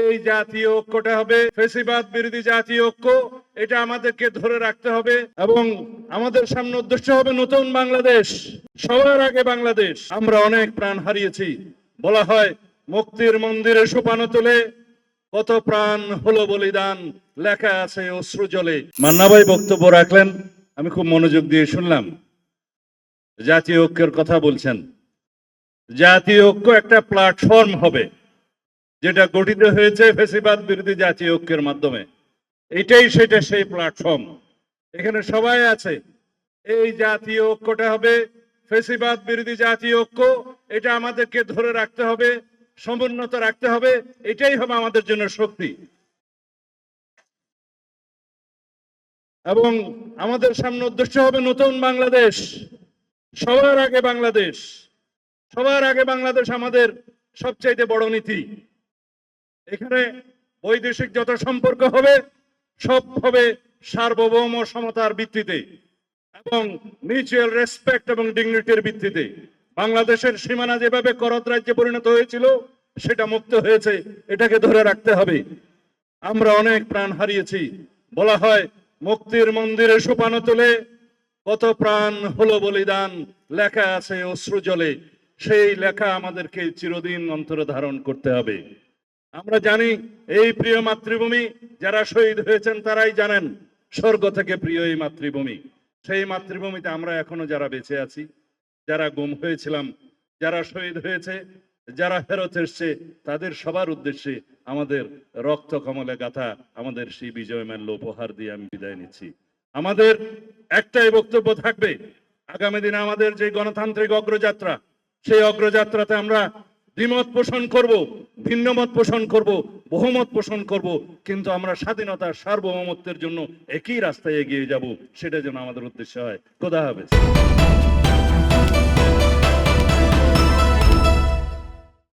এই জাতীয় ঐক্যটা হবে ফেসিবাদ বিরোধী জাতীয় ঐক্য। এটা আমাদেরকে ধরে রাখতে হবে এবং আমাদের সামনে উদ্দেশ্য হবে নতুন বাংলাদেশ। সবার আগে বাংলাদেশ। আমরা অনেক প্রাণ হারিয়েছি। বলা হয়, মুক্তির মন্দিরে সোপানো তুলে কত প্রাণ হলো বলিদান, লেখা আছে অশ্রু জলে। মান্নাভাই বক্তব্য রাখলেন, আমি খুব মনোযোগ দিয়ে শুনলাম। জাতীয় ঐক্যের কথা বলছেন। জাতীয় ঐক্য একটা প্ল্যাটফর্ম হবে। যেটা গঠিত হয়েছে ফেসিবাদ বিরোধী জাতীয় ঐক্যের মাধ্যমে। এটাই সেটা সেই প্ল্যাটফর্ম এখানে সবাই আছে। এই জাতীয় ঐক্যটা হবে ফেসিবাদ বিরোধী জাতীয় ঐক্য। এটা আমাদেরকে ধরে রাখতে হবে, সমুন্নত রাখতে হবে। এটাই হবে আমাদের জন্য শক্তি। এবং আমাদের সামনে উদ্দেশ্য হবে নতুন বাংলাদেশ। সবার আগে বাংলাদেশ। সবার আগে বাংলাদেশ আমাদের সবচাইতে বড় নীতি। এখানে বৈদেশিক যত সম্পর্ক হবে, সব হবে সার্বভৌম সমতার ভিত্তিতে এবং মিউচুয়াল রেসপেক্ট এবং ডিগনিটির ভিত্তিতে। বাংলাদেশের সীমানা যেভাবে করদ রাজ্যে পরিণত হয়েছিল, সেটা মুক্ত হয়েছে, এটাকে ধরে রাখতে হবে। আমরা অনেক প্রাণ হারিয়েছি। বলা হয়, মুক্তির মন্দিরে সোপানো তুলে কত প্রাণ হলো বলিদান, লেখা আছে অশ্রুজলে সেই লেখা আমাদেরকে চিরদিন অন্তরে ধারণ করতে হবে। আমরা জানি এই প্রিয় মাতৃভূমি, যারা শহীদ হয়েছেন তারাই জানেন স্বর্গ থেকে প্রিয় এই মাতৃভূমি। সেই মাতৃভূমিতে আমরা এখনও যারা বেঁচে আছি, যারা গুম হয়েছিলাম, যারা শহীদ হয়েছে, যারা ফেরত এসছে, তাদের সবার উদ্দেশ্যে আমাদের রক্ত কমলে গাথা, আমাদের সেই বিজয় মাল্য উপহার দিয়ে আমি বিদায় নিচ্ছি। আমাদের একটাই বক্তব্য থাকবে, আগামী দিনে আমাদের যে গণতান্ত্রিক অগ্রযাত্রা, সেই অগ্রযাত্রাতে আমরা দ্বিমত পোষণ করব ভিন্নমত পোষণ করব, বহুমত পোষণ করব, কিন্তু আমরা স্বাধীনতার সার্বভৌমত্বের জন্য একই রাস্তায় এগিয়ে যাব, সেটা যেন আমাদের উদ্দেশ্য হয়। খোদা হাফেজ।